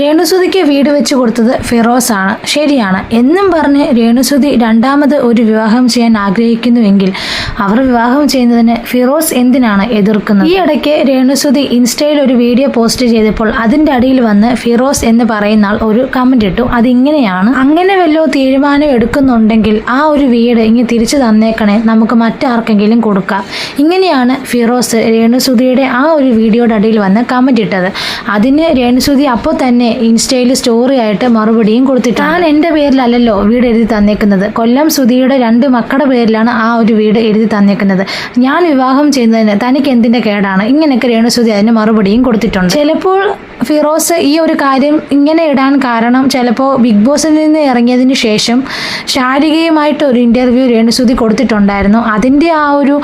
രേണുസുതിക്ക് വീട് വെച്ച് കൊടുത്തത് ഫിറോസ് ആണ് ശരിയാണ്. എന്നും പറഞ്ഞ് രേണുസുതി രണ്ടാമത് ഒരു വിവാഹം ചെയ്യാൻ ആഗ്രഹിക്കുന്നുവെങ്കിൽ അവർ വിവാഹം ചെയ്യുന്നതിന് ഫിറോസ് എന്തിനാണ് എതിർക്കുന്നത്? ഈ ഇടയ്ക്ക് രേണുസുതി ഇൻസ്റ്റയിൽ ഒരു വീഡിയോ പോസ്റ്റ് ചെയ്തപ്പോൾ അതിന്റെ അടിയിൽ വന്ന് ഫിറോസ് എന്ന് പറയുന്ന ആൾ ഒരു കമന്റ് ഇട്ടു. അതിങ്ങനെയാണ്. അങ്ങനെ വല്ലോ തീരുമാനം എടുക്കുന്നുണ്ടെങ്കിൽ ആ ഒരു വീട് ഇങ്ങനെ തിരിച്ചു തന്നേക്കണേ. നമുക്ക് മറ്റാർക്കെങ്കിലും കൊടുക്കാം. ഇങ്ങനെയാണ് ഫിറോസ് രേണുസുതിയുടെ ആ ഒരു വീഡിയോയുടെ അടിയിൽ വന്ന് കമന്റ് ഇട്ടത്. അതിന് രേണുസുതി അപ്പോൾ തന്നെ ഇൻസ്റ്റയിൽ സ്റ്റോറി ആയിട്ട് മറുപടിയും കൊടുത്തിട്ട് താൻ എന്റെ പേരിലല്ലല്ലോ വീട് എഴുതി തന്നേക്കുന്നത്. കൊല്ലം സുധിയുടെ രണ്ട് മക്കളുടെ പേരിലാണ് ആ ഒരു വീട് എഴുതി തന്നേക്കുന്നത്. ഞാൻ വിവാഹം ചെയ്യുന്നതിന് തനിക്ക് എന്തിന്റെ കേടാണ്? ഇങ്ങനെയൊക്കെ രേണുസുതി അതിന് മറുപടിയും കൊടുത്തിട്ടുണ്ട്. ചിലപ്പോൾ ഫിറോസ് ഈ ഒരു കാര്യം ഇങ്ങനെ ഇടാൻ കാരണം ചിലപ്പോൾ ബിഗ് ബോസിൽ നിന്ന് ഇറങ്ങിയതിന് ശേഷം ശാരികയുമായിട്ട് ഒരു ഇന്റർവ്യൂ രേണുസുതി കൊടുത്തിട്ടുണ്ടായിരുന്നു. അതിന്റെ ആ ഒരു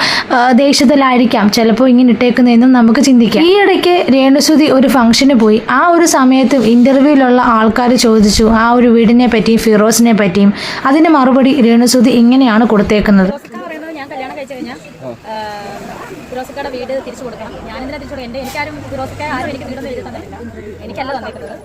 ദേഷ്യത്തിലായിരിക്കാം ചിലപ്പോൾ ഇങ്ങനെ ഇട്ടേക്കുന്നതെന്നും നമുക്ക് ചിന്തിക്കാം. ഈ ഇടയ്ക്ക് രേണുസുതി ഒരു ഫംഗ്ഷന് പോയി. ആ ഒരു സമയത്ത് ഇന്റർവ്യൂവിലുള്ള ആൾക്കാർ ചോദിച്ചു ആ ഒരു വീടിനെ പറ്റിയും ഫിറോസിനെ പറ്റിയും അതിന് മറുപടി രേണുസുതി ഇങ്ങനെയാണ് കൊടുത്തേക്കുന്നത്? ഫിറോസിക്കയുടെ വീട് തിരിച്ചു കൊടുക്കണം. ഞാൻ തിരിച്ചു കൊടുക്കുക എന്റെ എനിക്കാരും ഫിറോസിക്ക ആരും എനിക്ക് വീടൊന്നും എഴുതി എനിക്കല്ല തന്നേക്കുന്നത്.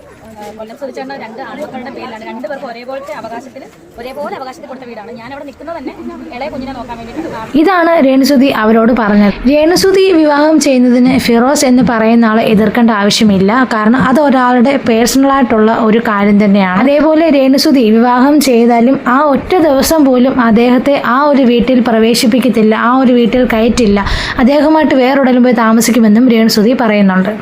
കൊല്ലം സുധിച്ചേട്ട രണ്ട് ആൺമക്കളുടെ പേരിലാണ്. രണ്ട് പേർക്ക് ഒരേപോലത്തെ അവകാശത്തിൽ ഒരേപോലെ അവകാശത്തിൽ കൊടുത്ത വീടാണ്. ഞാൻ അവിടെ നിൽക്കുന്നത് തന്നെ ഇളയ കുഞ്ഞിനെ നോക്കാൻ വേണ്ടിയിട്ടാണ്. ഇതാണ് രേണുസുതി അവരോട് പറഞ്ഞത്. രേണുസുതി വിവാഹം ചെയ്യുന്നതിന് ഫിറോസ് എന്ന് പറയുന്ന ആളെ എതിർക്കേണ്ട ആവശ്യമില്ല. കാരണം അത് ഒരാളുടെ പേഴ്സണലായിട്ടുള്ള ഒരു കാര്യം തന്നെയാണ്. അതേപോലെ രേണുസുതി വിവാഹം ചെയ്താലും ആ ഒറ്റ ദിവസം പോലും അദ്ദേഹത്തെ ആ ഒരു വീട്ടിൽ പ്രവേശിപ്പിക്കത്തില്ല. ആ ഒരു വീട്ടിൽ കയറ്റില്ല. അദ്ദേഹമായിട്ട് വേറൊടലും പോയി താമസിക്കുമെന്നും രേണുസുതി പറയുന്നുണ്ട്.